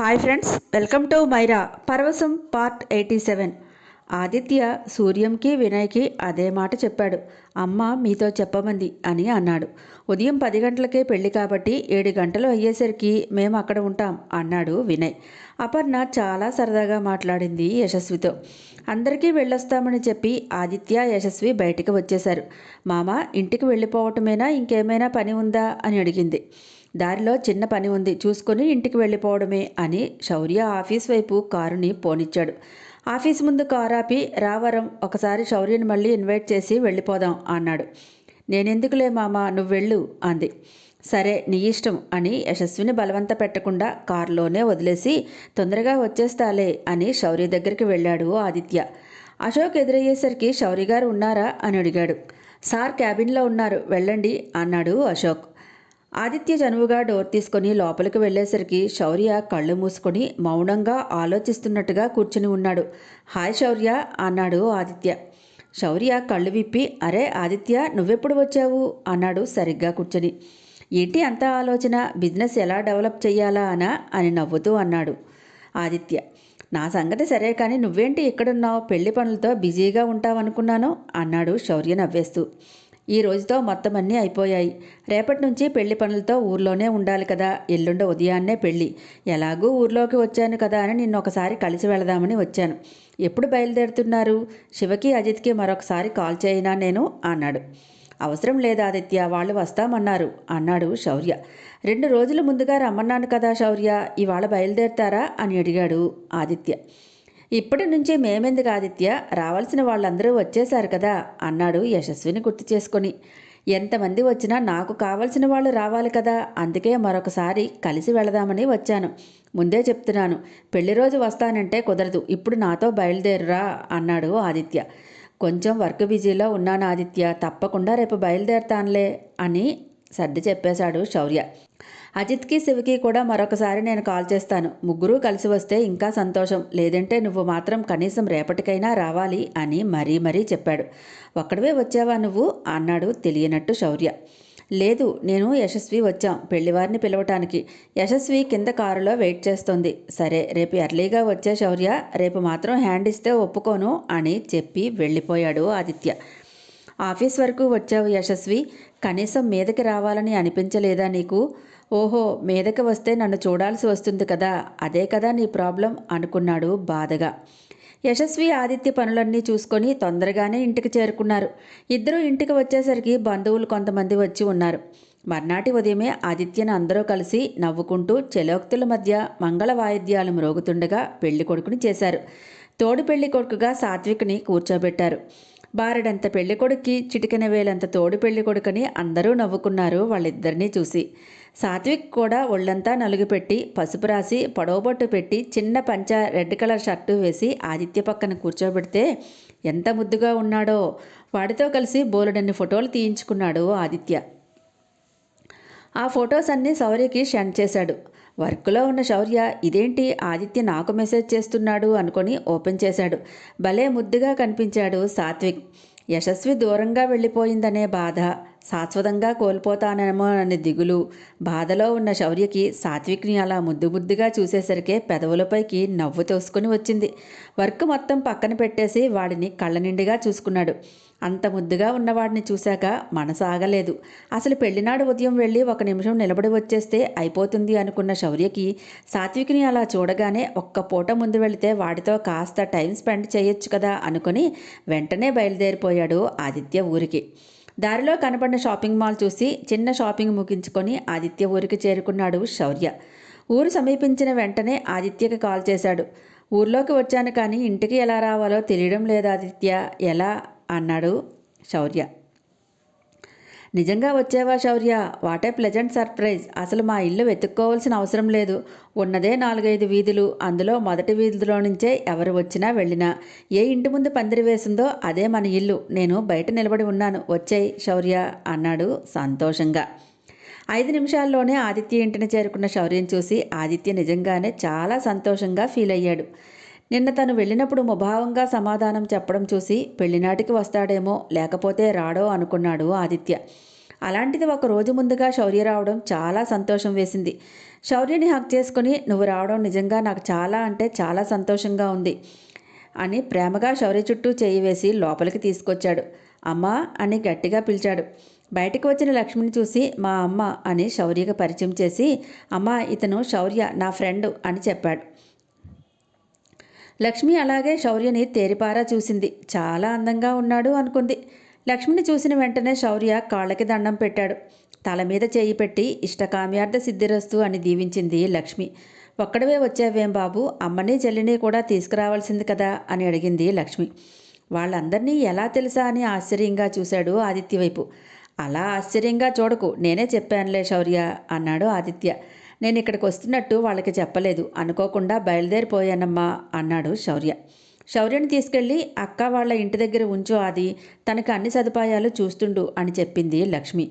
Hi friends welcome to Myra Paravasham part eighty seven Aditya సూర్యంకి వినయ్కి అదే మాట చెప్పాడు. అమ్మ మీతో చెప్పమంది అని అన్నాడు. ఉదయం పది గంటలకే పెళ్ళి కాబట్టి ఏడు గంటలు అయ్యేసరికి మేము అక్కడ ఉంటాం అన్నాడు వినయ్. అపర్ణ చాలా సరదాగా మాట్లాడింది యశస్వితో. అందరికీ వెళ్ళొస్తామని చెప్పి ఆదిత్య యశస్వి బయటికి వచ్చేశారు. మామ ఇంటికి వెళ్ళిపోవటమేనా ఇంకేమైనా పని ఉందా అని అడిగింది. దారిలో చిన్న పని ఉంది చూసుకొని ఇంటికి వెళ్ళిపోవడమే అని శౌర్య ఆఫీస్ వైపు కారుని పోనిచ్చాడు. ఆఫీస్ ముందు కారు ఆపి రావరం ఒకసారి శౌర్యని మళ్ళీ ఇన్వైట్ చేసి వెళ్ళిపోదాం అన్నాడు. నేనెందుకులే మామ నువ్వెళ్ళు అంది. సరే నీ ఇష్టం అని యశస్విని బలవంత పెట్టకుండా కారులోనే వదిలేసి తొందరగా వచ్చేస్తాలే అని శౌర్య దగ్గరికి వెళ్ళాడు ఆదిత్య. అశోక్ ఎదురయ్యేసరికి శౌర్య గారు ఉన్నారా? అని అడిగాడు. సార్ క్యాబిన్లో ఉన్నారు వెళ్ళండి అన్నాడు అశోక్. ఆదిత్య చనువుగా డోర్ తీసుకొని లోపలికి వెళ్ళేసరికి శౌర్య కళ్ళు మూసుకొని మౌనంగా ఆలోచిస్తున్నట్టుగా కూర్చుని ఉన్నాడు. హాయ్ శౌర్య అన్నాడు ఆదిత్య. శౌర్య కళ్ళు విప్పి అరే ఆదిత్య నువ్వెప్పుడు వచ్చావు? అన్నాడు సరిగ్గా కూర్చొని. ఏంటి అంత ఆలోచన? బిజినెస్ ఎలా డెవలప్ చేయాలా అనా? అని నవ్వుతూ అన్నాడు ఆదిత్య. నా సంగతి సరే కానీ నువ్వేంటి ఇక్కడున్నావు? పెళ్ళి పనులతో బిజీగా ఉంటావనుకున్నాను? అన్నాడు శౌర్య నవ్వేస్తూ. ఈ రోజుతో మొత్తం అన్నీ అయిపోయాయి. రేపటి నుంచి పెళ్ళి పనులతో ఊర్లోనే ఉండాలి కదా. ఎల్లుండి ఉదయాన్నే పెళ్ళి ఎలాగూ ఊర్లోకి వచ్చాను కదా అని నిన్న ఒకసారి కలిసి వెళదామని వచ్చాను. ఎప్పుడు బయలుదేరుతున్నారు? శివకి అజిత్కి మరొకసారి కాల్ చేయనా నేను? అన్నాడు. అవసరం లేదు ఆదిత్య వాళ్ళు వస్తామన్నారు. అన్నాడు శౌర్య. రెండు రోజుల ముందుగా రమ్మన్నాను కదా శౌర్య. ఇవాళ బయలుదేరుతారా? అని అడిగాడు ఆదిత్య. ఇప్పటి నుంచి మేమెందుకు ఆదిత్య? రావాల్సిన వాళ్ళందరూ వచ్చేశారు కదా అన్నాడు యశస్విని గుర్తు చేసుకొని. ఎంతమంది వచ్చినా నాకు కావలసిన వాళ్ళు రావాలి కదా అందుకే మరొకసారి కలిసి వెళదామని వచ్చాను. ముందే చెప్తున్నాను పెళ్ళి రోజు వస్తానంటే కుదరదు ఇప్పుడు నాతో బయలుదేరురా అన్నాడు ఆదిత్య. కొంచెం వర్క్ బిజీలో ఉన్నాను ఆదిత్య తప్పకుండా రేపు బయలుదేరుతానులే అని సర్ది చెప్పేశాడు శౌర్య. అజిత్కి శివకి కూడా మరొకసారి నేను కాల్ చేస్తాను. ముగ్గురు కలిసి వస్తే ఇంకా సంతోషం. లేదంటే నువ్వు మాత్రం కనీసం రేపటికైనా రావాలి అని మరీ మరీ చెప్పాడు. ఒక్కడవే వచ్చావా నువ్వు? అన్నాడు తెలియనట్టు శౌర్య. లేదు నేను యశస్వి వచ్చాం పెళ్ళివారిని పిలవటానికి. యశస్వి కింద కారులో వెయిట్ చేస్తోంది. సరే రేపు ఎర్లీగా వచ్చే శౌర్య రేపు మాత్రం హ్యాండ్ ఇస్తే ఒప్పుకోను అని చెప్పి వెళ్ళిపోయాడు ఆదిత్య. ఆఫీస్ వరకు వచ్చావు యశస్వి. కనీసం మీదకి రావాలని అనిపించలేదా నీకు? ఓహో మీదకి వస్తే నన్ను చూడాల్సి వస్తుంది కదా అదే కదా నీ ప్రాబ్లం అనుకున్నాడు బాధగా. యశస్వి ఆదిత్య పనులన్నీ చూసుకొని తొందరగానే ఇంటికి చేరుకున్నారు. ఇద్దరూ ఇంటికి వచ్చేసరికి బంధువులు కొంతమంది వచ్చి ఉన్నారు. మర్నాటి ఉదయమే ఆదిత్యను అందరూ కలిసి నవ్వుకుంటూ చెలోక్తుల మధ్య మంగళ వాయిద్యాలు మ్రోగుతుండగా పెళ్ళి కొడుకుని చేశారు. తోడు పెళ్ళి కొడుకుగా సాత్విక్ని కూర్చోబెట్టారు. బారెడంత పెళ్ళి కొడుక్కి చిటికెన వేలంత తోడు పెళ్ళి కొడుకని అందరూ నవ్వుకున్నారు వాళ్ళిద్దరినీ చూసి. సాత్విక్ కూడా ఒళ్ళంతా నలుగుపెట్టి పసుపు రాసి పొడవబొట్టు పెట్టి చిన్న పంచ రెడ్ కలర్ షర్టు వేసి ఆదిత్య పక్కన కూర్చోబెడితే ఎంత ముద్దుగా ఉన్నాడో. వాడితో కలిసి బోలెడన్ని ఫోటోలు తీయించుకున్నాడు ఆదిత్య. ఆ ఫొటోస్ అన్నీ శౌర్యకి సెండ్ చేశాడు. వర్క్లో ఉన్న శౌర్య ఇదేంటి? ఆదిత్య నాకు మెసేజ్ చేస్తున్నాడు అనుకొని ఓపెన్ చేశాడు. భలే ముద్దుగా కనిపించాడు సాత్విక్. యశస్వి దూరంగా వెళ్ళిపోయిందనే బాధ. శాశ్వతంగా కోల్పోతానేమో అనే దిగులు. బాధలో ఉన్న శౌర్యకి సాత్విక్ని అలా ముద్దు ముద్దుగా చూసేసరికే పెదవులపైకి నవ్వు తోసుకుని వచ్చింది. వర్క్ మొత్తం పక్కన పెట్టేసి వాడిని కళ్ళ నిండుగా చూసుకున్నాడు. అంత ముద్దుగా ఉన్నవాడిని చూశాక మనసు ఆగలేదు. అసలు పెళ్ళినాడు ఉదయం వెళ్ళి ఒక నిమిషం నిలబడి వచ్చేస్తే అయిపోతుంది అనుకున్న శౌర్యకి సాత్వికిని అలా చూడగానే ఒక్క పూట ముందు వెళితే వాడితో కాస్త టైం స్పెండ్ చేయొచ్చు కదా అనుకుని వెంటనే బయలుదేరిపోయాడు ఆదిత్య ఊరికి. దారిలో కనపడిన షాపింగ్ మాల్ చూసి చిన్న షాపింగ్ ముగించుకొని ఆదిత్య ఊరికి చేరుకున్నాడు శౌర్య. ఊరు సమీపించిన వెంటనే ఆదిత్యకి కాల్ చేశాడు. ఊర్లోకి వచ్చాను కానీ ఇంటికి ఎలా రావాలో తెలియడం లేదు ఆదిత్య. ఎలా? అన్నాడు శౌర్య. నిజంగా వచ్చావా Shaurya? What a pleasant surprise. అసలు మా ఇల్లు వెతుక్కోవాల్సిన అవసరం లేదు. ఉన్నదే నాలుగైదు వీధులు. అందులో మొదటి వీధిలో నుంచే ఎవరు వచ్చినా వెళ్ళినా. ఏ ఇంటి ముందు పందిరి వేసిందో అదే మన ఇల్లు. నేను బయట నిలబడి ఉన్నాను. వచ్చాయి శౌర్య అన్నాడు సంతోషంగా. ఐదు నిమిషాల్లోనే ఆదిత్య ఇంటిని చేరుకున్న శౌర్యం చూసి ఆదిత్య నిజంగానే చాలా సంతోషంగా ఫీల్ అయ్యాడు. నిన్న తను వెళ్ళినప్పుడు ముభావంగా సమాధానం చెప్పడం చూసి పెళ్ళినాటికి వస్తాడేమో లేకపోతే రాడో అనుకున్నాడు ఆదిత్య. అలాంటిది ఒక రోజు ముందుగా శౌర్య రావడం చాలా సంతోషం వేసింది. శౌర్యని హక్ చేసుకుని నువ్వు రావడం నిజంగా నాకు చాలా అంటే చాలా సంతోషంగా ఉంది అని ప్రేమగా శౌర్య చుట్టూ చేయి వేసి లోపలికి తీసుకొచ్చాడు. అమ్మా అని గట్టిగా పిలిచాడు. బయటకు వచ్చిన లక్ష్మిని చూసి మా అమ్మ అని శౌర్యకి పరిచయం చేసి అమ్మ ఇతను శౌర్య నా ఫ్రెండ్ అని చెప్పాడు. లక్ష్మి అలాగే శౌర్యని తేరిపారా చూసింది. చాలా అందంగా ఉన్నాడు అనుకుంది. లక్ష్మిని చూసిన వెంటనే శౌర్య కాళ్ళకి దండం పెట్టాడు. తల మీద చేయి పెట్టి ఇష్టకామ్యార్థ సిద్ధిరస్తు అని దీవించింది లక్ష్మి. ఒక్కడవే వచ్చావేం బాబు? అమ్మని చెల్లిని కూడా తీసుకురావాల్సింది కదా? అని అడిగింది లక్ష్మి. వాళ్ళందరినీ ఎలా తెలుసా? అని ఆశ్చర్యంగా చూశాడు ఆదిత్య వైపు అలా ఆశ్చర్యంగా చూడకు. నేనే చెప్పానులే శౌర్య అన్నాడు ఆదిత్య. నేను ఇక్కడికి వస్తున్నట్టు వాళ్ళకి చెప్పలేదు. అనుకోకుండా బయలుదేరిపోయానమ్మా అన్నాడు శౌర్య. శౌర్యని తీసుకెళ్ళి అక్క వాళ్ళ ఇంటి దగ్గర ఉంచు అది తనకు అన్ని సదుపాయాలు చూస్తుండు అని చెప్పింది లక్ష్మి.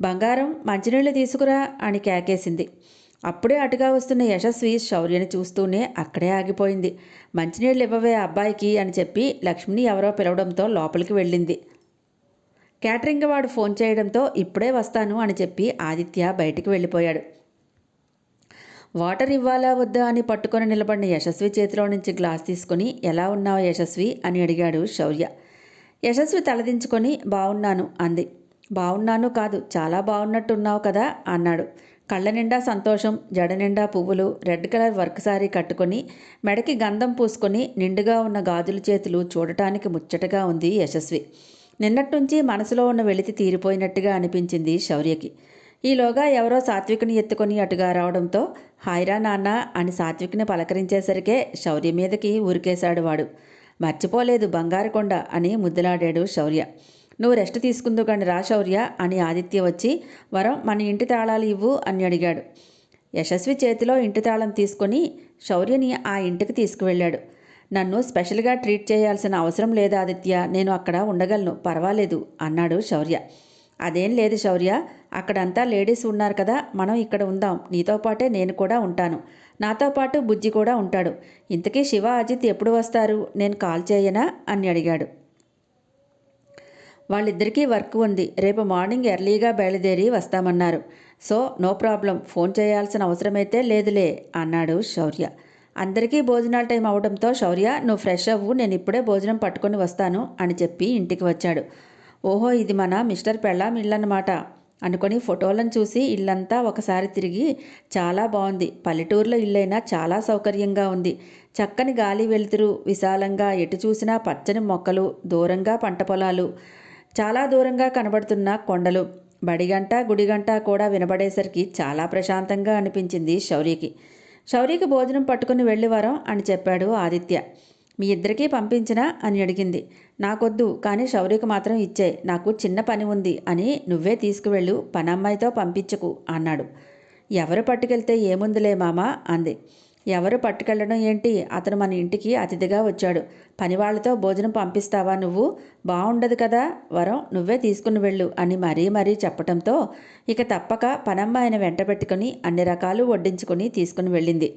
బంగారం మంచినీళ్ళు తీసుకురా అని కేకేసింది. అప్పుడే అటుగా వస్తున్న యశస్వి శౌర్యని చూస్తూనే అక్కడే ఆగిపోయింది. మంచినీళ్ళు ఇవ్వవే అబ్బాయికి అని చెప్పి లక్ష్మిని ఎవరో పిలవడంతో లోపలికి వెళ్ళింది. క్యాటరింగ్ వాడు ఫోన్ చేయడంతో ఇప్పుడే వస్తాను అని చెప్పి ఆదిత్య బయటికి వెళ్ళిపోయాడు. వాటర్ ఇవ్వాలా వద్దా అని పట్టుకొని నిలబడిన యశస్వి చేతిలో నుంచి గ్లాస్ తీసుకొని ఎలా ఉన్నావు యశస్వి? అని అడిగాడు శౌర్య. యశస్వి తలదించుకొని బాగున్నాను అంది. బాగున్నాను కాదు చాలా బాగున్నట్టున్నావు కదా అన్నాడు. కళ్ళ నిండా సంతోషం జడ నిండా పువ్వులు రెడ్ కలర్ వర్క్ సారీ కట్టుకొని మెడకి గంధం పూసుకొని నిండుగా ఉన్న గాజుల చేతులు చూడటానికి ముచ్చటగా ఉంది యశస్వి. నిన్నట్నుంచి మనసులో ఉన్న వెలితి తీరిపోయినట్టుగా అనిపించింది శౌర్యకి. ఈలోగా ఎవరో సాత్వికుని ఎత్తుకొని అటుగా రావడంతో హాయిరా నాన్న అని సాత్వికుని పలకరించేసరికే శౌర్య మీదకి ఊరికేశాడు వాడు. మర్చిపోలేదు బంగారుకొండ అని ముద్దులాడాడు శౌర్య. నువ్వు రెస్ట్ తీసుకుందు కానీ రా శౌర్య అని ఆదిత్య వచ్చి వరం మన ఇంటి తాళాలు ఇవ్వు అని అడిగాడు. యశస్వి చేతిలో ఇంటి తాళం తీసుకొని శౌర్యని ఆ ఇంటికి తీసుకువెళ్ళాడు. నన్ను స్పెషల్గా ట్రీట్ చేయాల్సిన అవసరం లేదు ఆదిత్య నేను అక్కడ ఉండగలను పర్వాలేదు అన్నాడు శౌర్య. అదేం లేదు శౌర్య. అక్కడంతా లేడీస్ ఉన్నారు కదా మనం ఇక్కడ ఉందాం. నీతో పాటే నేను కూడా ఉంటాను. నాతో పాటు బుజ్జి కూడా ఉంటాడు. ఇంతకీ శివ అజిత్ ఎప్పుడు వస్తారు? నేను కాల్ చేయనా? అని అడిగాడు. వాళ్ళిద్దరికీ వర్క్ ఉంది. రేపు మార్నింగ్ ఎర్లీగా బయలుదేరి వస్తామన్నారు. So no problem. ఫోన్ చేయాల్సిన అవసరమైతే లేదులే అన్నాడు శౌర్య. అందరికీ భోజనాల టైం అవడంతో శౌర్య నువ్వు ఫ్రెష్ అవ్వు. నేను ఇప్పుడే భోజనం పట్టుకొని వస్తాను అని చెప్పి ఇంటికి వచ్చాడు. ఓహో ఇది మన మిస్టర్ పెళ్ళాం ఇల్లన్నమాట అనుకొని ఫోటోలను చూసి ఇల్లంతా ఒకసారి తిరిగి చాలా బాగుంది పల్లెటూరులో ఇల్లైనా చాలా సౌకర్యంగా ఉంది. చక్కని గాలి వెలుతురు విశాలంగా ఎటు చూసినా పచ్చని మొక్కలు దూరంగా పంట పొలాలు చాలా దూరంగా కనబడుతున్న కొండలు. బడిగంట గుడిగంట కూడా వినబడేసరికి చాలా ప్రశాంతంగా అనిపించింది శౌర్యకి. శౌర్యకి భోజనం పట్టుకుని వెళ్ళి వరం అని చెప్పాడు ఆదిత్య. మీ ఇద్దరికీ పంపించినా అని అడిగింది. నాకొద్దు కానీ శౌర్యకు మాత్రం ఇచ్చే. నాకు చిన్న పని ఉంది అని నువ్వే తీసుకువెళ్ళు పనమ్మాయితో పంపించకు అన్నాడు. ఎవరు పట్టుకెళ్తే ఏముందిలే మామా అంది. ఎవరు పట్టుకెళ్ళడం ఏంటి? అతను మన ఇంటికి అతిథిగా వచ్చాడు. పనివాళ్ళతో భోజనం పంపిస్తావా నువ్వు? బాగుండదు కదా వరం నువ్వే తీసుకుని వెళ్ళు అని మరీ మరీ చెప్పటంతో ఇక తప్పక పనమ్మాయిని వెంట పెట్టుకుని అన్ని రకాలు వడ్డించుకుని తీసుకుని వెళ్ళింది.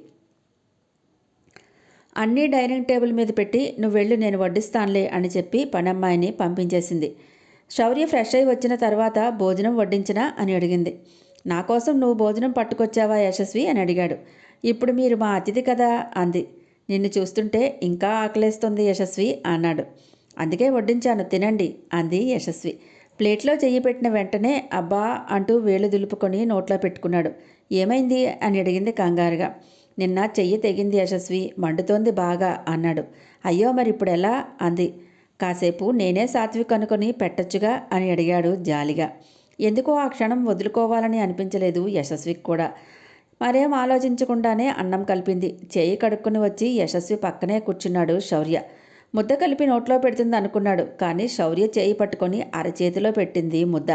అన్నీ డైనింగ్ టేబుల్ మీద పెట్టి నువ్వు వెళ్ళు నేను వడ్డిస్తానులే అని చెప్పి పనమ్మాయిని పంపించేసింది. శౌర్య ఫ్రెష్ అయి వచ్చిన తర్వాత భోజనం వడ్డించినా? అని అడిగింది. నా కోసం నువ్వు భోజనం పట్టుకొచ్చావా యశస్వి? అని అడిగాడు. ఇప్పుడు మీరు మా అతిథి కదా అంది. నిన్ను చూస్తుంటే ఇంకా ఆకలేస్తుంది యశస్వి అన్నాడు. అందుకే వడ్డించాను తినండి అంది యశస్వి. ప్లేట్లో చెయ్యి పెట్టిన వెంటనే అబ్బా అంటూ వేలు దులుపుకొని నోట్లో పెట్టుకున్నాడు. ఏమైంది? అని అడిగింది కంగారుగా. నిన్న చెయ్యి తెగింది యశస్వి మండుతోంది బాగా అన్నాడు. అయ్యో మరి ఇప్పుడు ఎలా అంది. కాసేపు నేనే సాత్విక్ అనుకొని పెట్టొచ్చుగా? అని అడిగాడు జాలిగా. ఎందుకో ఆ క్షణం వదులుకోవాలని అనిపించలేదు యశస్వికి కూడా. మరేం ఆలోచించకుండానే అన్నం కలిపింది. చేయి కడుక్కుని వచ్చి యశస్వి పక్కనే కూర్చున్నాడు శౌర్య. ముద్ద కలిపి నోట్లో పెడుతుంది అనుకున్నాడు. కానీ శౌర్య చేయి పట్టుకొని అరచేతిలో పెట్టింది ముద్ద.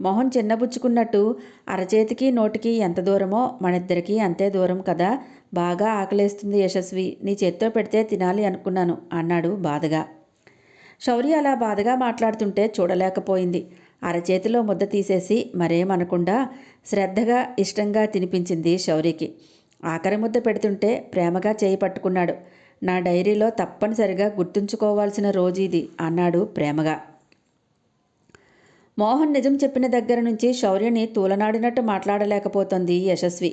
మొహం చిన్నబుచ్చుకున్నట్టు అరచేతికి నోటికి ఎంత దూరమో మనిద్దరికీ అంతే దూరం కదా. బాగా ఆకలేస్తుంది యశస్వి. నీ చేత్తో పెడితే తినాలి అనుకున్నాను అన్నాడు బాధగా. శౌర్య అలా బాధగా మాట్లాడుతుంటే చూడలేకపోయింది. అరచేతిలో ముద్ద తీసేసి మరేమనకుండా శ్రద్ధగా ఇష్టంగా తినిపించింది శౌర్యకి ఆఖరి ముద్ద పెడుతుంటే ప్రేమగా చేయి పట్టుకున్నాడు. నా డైరీలో తప్పనిసరిగా గుర్తుంచుకోవాల్సిన రోజు ఇది అన్నాడు ప్రేమగా. మోహన్ నిజం చెప్పిన దగ్గర నుంచి శౌర్యని తూలనాడినట్టు మాట్లాడలేకపోతుంది యశస్వి.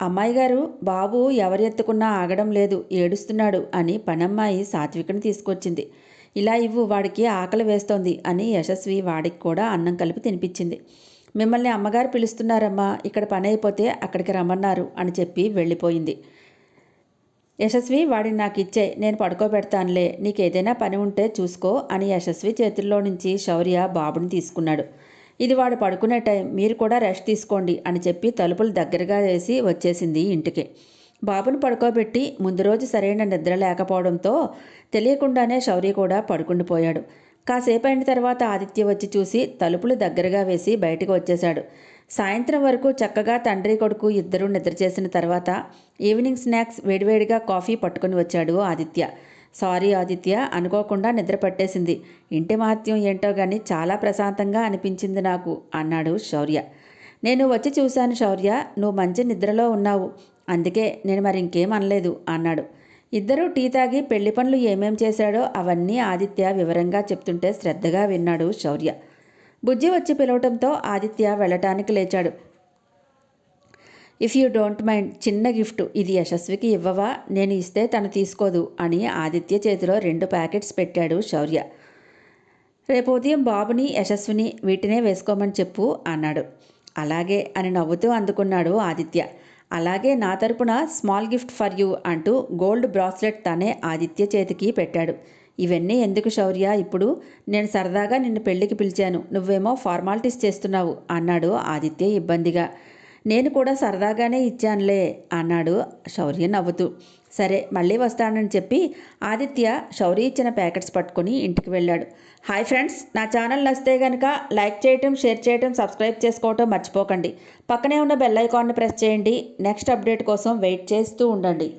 అమ్మాయి గారు బాబు ఎవరెత్తుకున్నా ఆగడం లేదు ఏడుస్తున్నాడు అని పనమ్మాయి సాత్వికని తీసుకొచ్చింది. ఇలా ఇవ్వు వాడికి ఆకలి వేస్తోంది అని యశస్వి వాడికి కూడా అన్నం కలిపి తినిపించింది. మిమ్మల్ని అమ్మగారు పిలుస్తున్నారమ్మా ఇక్కడ పని అయిపోతే అక్కడికి రమ్మన్నారు అని చెప్పి వెళ్ళిపోయింది. యశస్వి వాడిని నాకు ఇచ్చే నేను పడుకోబెడతానులే నీకు ఏదైనా పని ఉంటే చూసుకో అని యశస్వి చేతుల్లో నుంచి శౌర్య బాబుని తీసుకున్నాడు. ఇది వాడు పడుకునే టైం మీరు కూడా రెస్ట్ తీసుకోండి అని చెప్పి తలుపులు దగ్గరగా వేసి వచ్చేసింది ఇంటికి. బాబును పడుకోబెట్టి ముందు రోజు సరైన నిద్ర లేకపోవడంతో తెలియకుండానే శౌర్య కూడా పడుకుండిపోయాడు కాసేపు అయిన తర్వాత ఆదిత్య వచ్చి చూసి తలుపులు దగ్గరగా వేసి బయటకు వచ్చేశాడు. సాయంత్రం వరకు చక్కగా తండ్రి కొడుకు ఇద్దరూ నిద్ర చేసిన తర్వాత ఈవినింగ్ స్నాక్స్ వేడివేడిగా కాఫీ పట్టుకుని వచ్చాడు ఆదిత్య. సారీ ఆదిత్య అనుకోకుండా నిద్ర పట్టేసింది. ఇంటి మహత్యం ఏంటో కానీ చాలా ప్రశాంతంగా అనిపించింది నాకు అన్నాడు శౌర్య. నేను వచ్చి చూశాను శౌర్య నువ్వు మంచి నిద్రలో ఉన్నావు. అందుకే నేను మరి ఇంకేం అనలేదు అన్నాడు. ఇద్దరూ టీ తాగి పెళ్ళి పనులు ఏమేం చేశాడో అవన్నీ ఆదిత్య వివరంగా చెప్తుంటే శ్రద్ధగా విన్నాడు శౌర్య. బుజ్జి వచ్చి పిలవటంతో ఆదిత్య వెళ్ళటానికి లేచాడు. ఇఫ్ యూ డోంట్ మైండ్ చిన్న గిఫ్ట్. ఇది యశస్వికి ఇవ్వవా? నేను ఇస్తే తను తీసుకోదు అని ఆదిత్య చేతిలో రెండు ప్యాకెట్స్ పెట్టాడు శౌర్య. రేపు ఉదయం బాబుని యశస్విని వీటినే వేసుకోమని చెప్పు అన్నాడు. అలాగే అని నవ్వుతూ అందుకున్నాడు ఆదిత్య. అలాగే నా తరపున స్మాల్ గిఫ్ట్ ఫర్ యూ అంటూ గోల్డ్ బ్రాస్లెట్ తనే ఆదిత్య చేతికి పెట్టాడు. ఇవన్నీ ఎందుకు శౌర్య? ఇప్పుడు నేను సరదాగా నిన్ను పెళ్ళికి పిలిచాను. నువ్వేమో ఫార్మాలిటీస్ చేస్తున్నావు అన్నాడు ఆదిత్య ఇబ్బందిగా. నేను కూడా సరదాగానే ఇచ్చానులే అన్నాడు శౌర్య నవ్వుతూ. సరే మళ్ళీ వస్తానని చెప్పి ఆదిత్య శౌర్య ఇచ్చిన ప్యాకెట్స్ పట్టుకుని ఇంటికి వెళ్ళాడు. హాయ్ ఫ్రెండ్స్ నా ఛానల్ నచ్చితే గనక లైక్ చేయటం షేర్ చేయటం సబ్స్క్రైబ్ చేసుకోవటం మర్చిపోకండి. పక్కనే ఉన్న బెల్ ఐకాన్ని ప్రెస్ చేయండి. నెక్స్ట్ అప్డేట్ కోసం వెయిట్ చేస్తూ ఉండండి.